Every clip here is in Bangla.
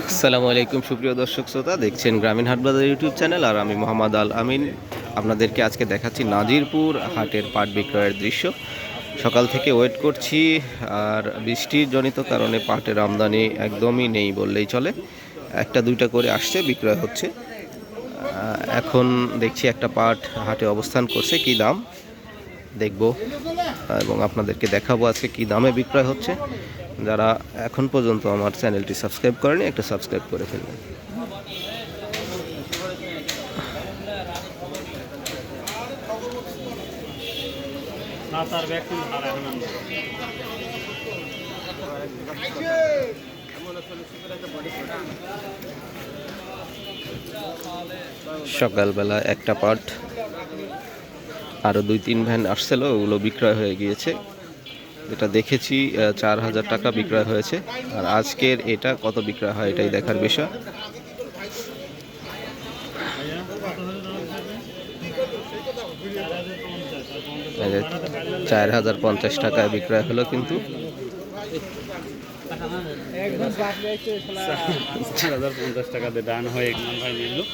আসসালামু আলাইকুম, সুপ্রিয় দর্শক শ্রোতা। দেখছেন গ্রামীণ হাট বাজার ইউটিউব চ্যানেল, আর আমি মোহাম্মদ আল আমিন। আপনাদেরকে আজকে দেখাচ্ছি নাজিরপুর হাটের পাট বিক্রয়ের দৃশ্য। সকাল থেকে ওয়েট করছি, আর বৃষ্টির জনিত কারণে পাটের আমদানি একদমই নেই বললেই চলে। একটা, দুইটা করে আসছে, বিক্রয় হচ্ছে। এখন দেখছি একটা পাট হাটে অবস্থান করছে, কি দাম? দেখব এবং আপনাদেরকে দেখাবো আজকে কি দামে বিক্রয় হচ্ছে। যারা এখন পর্যন্ত আমার চ্যানেলটি সাবস্ক্রাইব করেনি একটা সাবস্ক্রাইব করে ফেলবেন। সকালবেলা একটা পাট আরও দুই তিন ভ্যান আসছিল ওগুলো বিক্রয় হয়ে গিয়েছে। যেটা দেখেছি চার হাজার টাকা বিক্রয় হয়েছে। আর আজকের এটা কত বিক্রয় হয়, এটাই দেখার বিষয়। চার হাজার পঞ্চাশ টাকায় বিক্রয় হলো কিন্তু। হাজার পঞ্চাশ টাকা দিয়ে হান্ড্রেড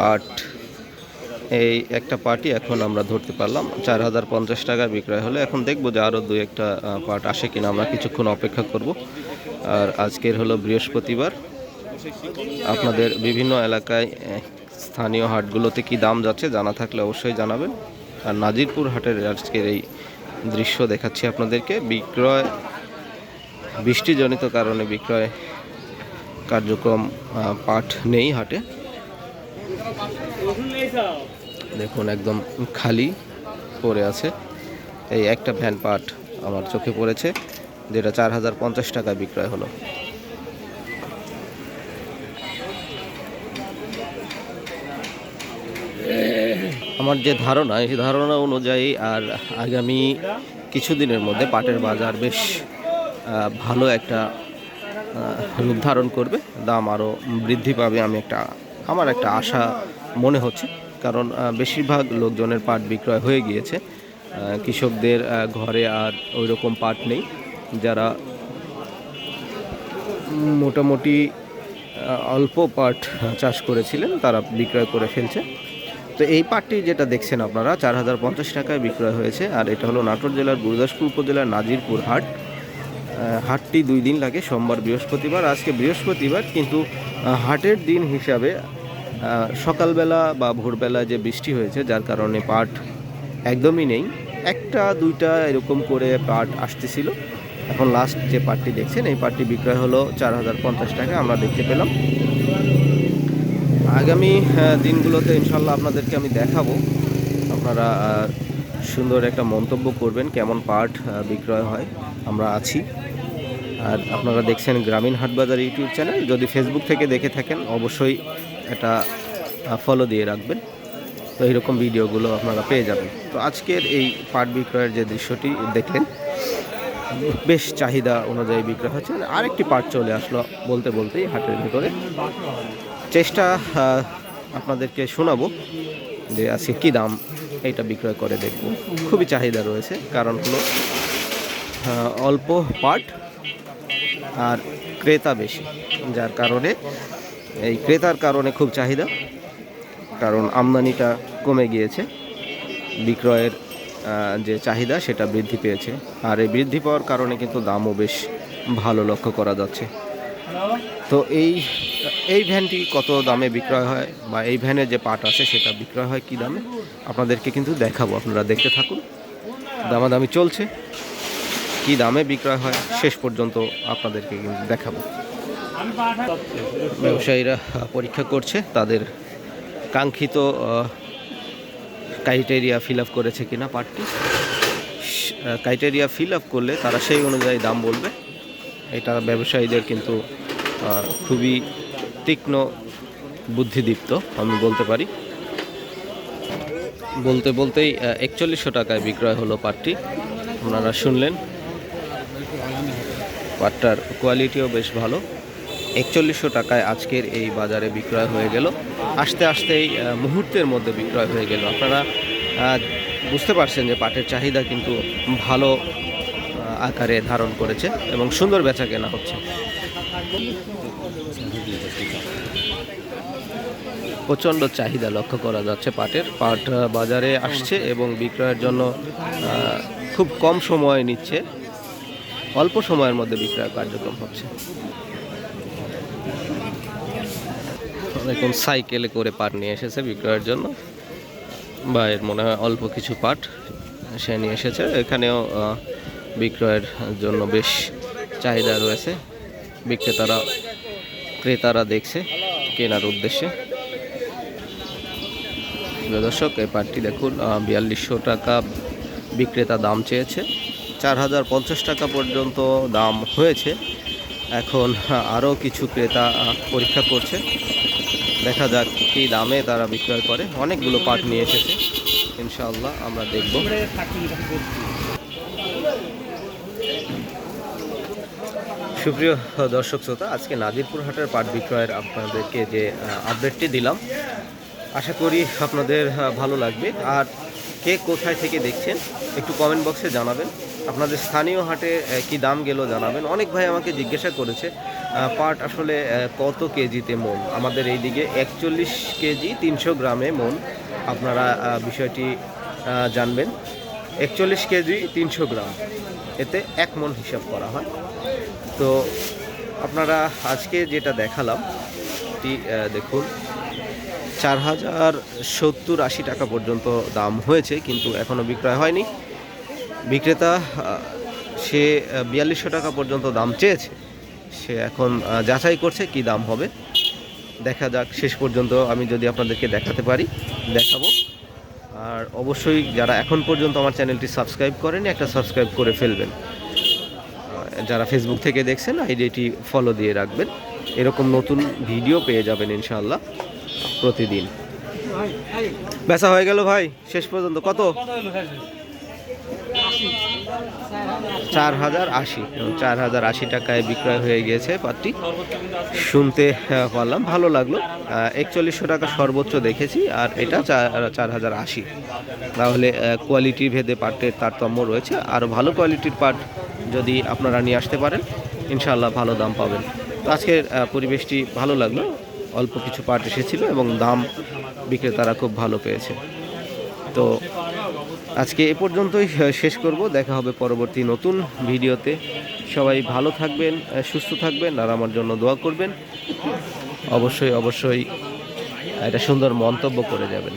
পাট এই একটা পার্টি এখন আমরা ধরতে পারলাম। চার হাজার পঞ্চাশ টাকা বিক্রয় হলে। এখন দেখব যে আরও দুই একটা পার্ট আসে কিনা। আমরা কিছুক্ষণ অপেক্ষা করব। আর আজকের হলো বৃহস্পতিবার। আপনাদের বিভিন্ন এলাকায় স্থানীয় হাটগুলোতে কি দাম যাচ্ছে জানা থাকলে অবশ্যই জানাবেন। আর নাজিরপুর হাটের আজকের এই দৃশ্য দেখাচ্ছি আপনাদেরকে। বিক্রয়, বৃষ্টিজনিত কারণে বিক্রয় কার্যক্রম পাট নেই হাটে। দেখুন, একদম খালি পড়ে আছে। এই একটা ভ্যান পার্ট আমার চোখে পড়েছে, যেটা চার হাজার পঞ্চাশ টাকা বিক্রয় হলো। আমার যে ধারণা, এই ধারণা অনুযায়ী আর আগামী কিছুদিনের মধ্যে পাটের বাজার বেশ ভালো একটা রূপ ধারণ করবে। দাম আরও বৃদ্ধি পাবে, আমি একটা, আমার একটা আশা মনে হচ্ছে। কারণ বেশিরভাগ লোকজনের পাট বিক্রয় হয়ে গিয়েছে। কৃষকদের ঘরে আর ওই রকম পাট নেই। যারা মোটামুটি অল্প পাট চাষ করেছিলেন, তারা বিক্রয় করে ফেলছে। তো এই পাটটি যেটা দেখছেন আপনারা, চার হাজার পঞ্চাশ টাকায় বিক্রয় হয়েছে। আর এটা হলো নাটোর জেলার গুরুদাসপুর উপজেলার নাজিরপুর হাট। হাটটি দুই দিন লাগে, সোমবার বৃহস্পতিবার। আজকে বৃহস্পতিবার, কিন্তু হাটের দিন হিসাবে সকালবেলা বা ভোরবেলা যে বৃষ্টি হয়েছে, যার কারণে পাট একদমই নেই। একটা, দুইটা এরকম করে পাট আসতেছিল। এখন লাস্ট যে পাটটি দেখছেন, এই পাটটি বিক্রয় হলো চার হাজার পঞ্চাশ টাকা, আমরা দেখতে পেলাম। আগামী দিনগুলোতে ইনশাল্লাহ আপনাদেরকে আমি দেখাবো। আপনারা সুন্দর একটা মন্তব্য করবেন, কেমন পাট বিক্রয় হয়। আমরা আছি। আর আপনারা দেখছেন গ্রামীণ হাটবাজার ইউটিউব চ্যানেল। যদি ফেসবুক থেকে দেখে থাকেন, অবশ্যই এটা ফলো দিয়ে রাখবেন। তো এইরকম ভিডিওগুলো আপনারা পেয়ে যাবেন। তো আজকের এই পাট বিক্রয়ের যে দৃশ্যটি দেখলেন, বেশ চাহিদা অনুযায়ী বিক্রয় হচ্ছে। আরেকটি পাট চলে আসলো বলতে বলতেই হাটের ভিতরে। চেষ্টা আপনাদেরকে শোনাবো যে আজকে কী দাম এইটা বিক্রয় করে দেখব। খুবই চাহিদা রয়েছে, কারণ হলো অল্প পাট আর ক্রেতা বেশি, যার কারণে এই ক্রেতার কারণে খুব চাহিদা, কারণ আমদানিটা কমে গিয়েছে। বিক্রয়ের যে চাহিদা সেটা বৃদ্ধি পেয়েছে। আর এই বৃদ্ধি পাওয়ার কারণে কিন্তু দামও বেশ ভালো লক্ষ্য করা যাচ্ছে। তো এই এই ভ্যানটি কত দামে বিক্রয় হয় বা এই ভ্যানের যে পাট আছে সেটা বিক্রয় হয় কি দামে, আপনাদেরকে কিন্তু দেখাবো। আপনারা দেখতে থাকুন। দামাদামি চলছে। কি দামে বিক্রয় হয়, শেষ পর্যন্ত আপনাদেরকে কিন্তু দেখাবো। ব্যবসায়ীরা পরীক্ষা করছে, তাদের কাঙ্ক্ষিত ক্রাইটেরিয়া ফিল আপ করেছে কিনা পার্টটি ক্রাইটেরিয়া ফিল আপ করলে তারা সেই অনুযায়ী দাম বলবে। এটা ব্যবসায়ীদের কিন্তু খুবই তীক্ষ্ণ বুদ্ধিদীপ্ত, আমি বলতে পারি। বলতে বলতেই একচল্লিশশো টাকায় বিক্রয় হলো পাটটি আপনারা শুনলেন। পাটটার কোয়ালিটিও বেশ ভালো। একচল্লিশশো টাকায় আজকের এই বাজারে বিক্রয় হয়ে গেল। আসতে আসতেই মুহূর্তের মধ্যে বিক্রয় হয়ে গেল। আপনারা বুঝতে পারছেন যে পাটের চাহিদা কিন্তু ভালো আকারে ধারণ করেছে এবং সুন্দর বেচা কেনা হচ্ছে। প্রচণ্ড চাহিদা লক্ষ্য করা যাচ্ছে পাটের। পাট বাজারে আসছে এবং বিক্রয়ের জন্য খুব কম সময় নিচ্ছে। অল্প সময়ের মধ্যে বিক্রয় কার্যক্রম হচ্ছে। দেখুন সাইকেলে করে পাট নিয়ে এসেছে বিক্রয়ের জন্য। বা এর মনে হয় অল্প কিছু পাট সে নিয়ে এসেছে। এখানেও বিক্রয়ের জন্য বেশ চাহিদা রয়েছে। বিক্রেতারা, ক্রেতারা দেখছে কেনার উদ্দেশ্যে। দর্শক, এই পাটটি দেখুন বিয়াল্লিশশো টাকা বিক্রেতা দাম চেয়েছে। চার হাজার পঞ্চাশ টাকা পর্যন্ত দাম হয়েছে। এখন আরও কিছু ক্রেতা পরীক্ষা করছে। দেখা যাক কী দামে তারা বিক্রয় করে। অনেকগুলো পাট নিয়ে এসেছে। ইনশাআল্লাহ আমরা দেখব। সুপ্রিয় দর্শক শ্রোতা, আজকে নাজিরপুর হাটের পাট বিক্রয়ের আপনাদেরকে যে আপডেটটি দিলাম, আশা করি আপনাদের ভালো লাগবে। আর কে কোথায় থেকে দেখছেন, একটু কমেন্ট বক্সে জানাবেন। আপনাদের স্থানীয় হাটে কি দাম গেল জানাবেন। অনেক ভাই আমাকে জিজ্ঞাসা করেছে পাট আসলে কত কেজিতে মন? আমাদের এই দিকে একচল্লিশ কেজি তিনশো গ্রামে মন। আপনারা বিষয়টি জানবেন। একচল্লিশ কেজি তিনশো গ্রাম। এতে এক মন হিসাব করা হয়। তো আপনারা আজকে যেটা দেখালাম এটি দেখুন, চার হাজার সত্তর আশি টাকা পর্যন্ত দাম হয়েছে, কিন্তু এখনও বিক্রয় হয়নি। বিক্রেতা সে বিয়াল্লিশশো টাকা পর্যন্ত দাম চেয়েছে। সে এখন যাচাই করছে কি দাম হবে। দেখা যাক শেষ পর্যন্ত আমি যদি আপনাদেরকে দেখাতে পারি দেখাবো। আর অবশ্যই যারা এখন পর্যন্ত আমার চ্যানেলটি সাবস্ক্রাইব করেনি একটা সাবস্ক্রাইব করে ফেলবেন। যারা ফেসবুক থেকে দেখছেন আইডিটি ফলো দিয়ে রাখবেন। এরকম নতুন ভিডিও পেয়ে যাবেন ইনশাআল্লাহ প্রতিদিন। বেচা হয়ে গেল ভাই শেষ পর্যন্ত। কত? চার হাজার আশি চার হাজার আশি টাকায় বিক্রয় হয়ে গিয়েছে পাটটি। শুনতে পারলাম, ভালো লাগল। একচল্লিশশো টাকা সর্বোচ্চ দেখেছি, আর এটা চার হাজার আশি। তাহলে কোয়ালিটি ভেদে পাটের তারতম্য রয়েছে। আর ভালো কোয়ালিটির পাট যদি আপনারা নিয়ে আসতে পারেন ইনশাল্লাহ ভালো দাম পাবেন। তো আজকের পরিবেশটি ভালো লাগল। অল্প কিছু পাট এসেছিল এবং দাম বিক্রেতারা খুব ভালো পেয়েছে। তো আজকে এ পর্যন্তই শেষ করব। দেখা হবে পরবর্তী নতুন ভিডিওতে। সবাই ভালো থাকবেন সুস্থ থাকবেন, আর আমার জন্য দোয়া করবেন। অবশ্যই অবশ্যই একটা সুন্দর মন্তব্য করে যাবেন।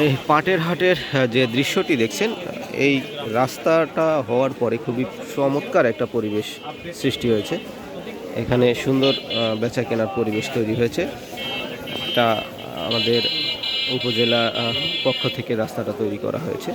এই পাটের হাটের যে দৃশ্যটি দেখছেন, এই রাস্তাটা হওয়ার পরে খুবই চমৎকার একটা পরিবেশ সৃষ্টি হয়েছে। এখানে সুন্দর বেচা কেনার পরিবেশ তৈরি হয়েছে। এটা আমাদের উপজেলা পক্ষ থেকে রাস্তাটা তৈরি করা হয়েছে।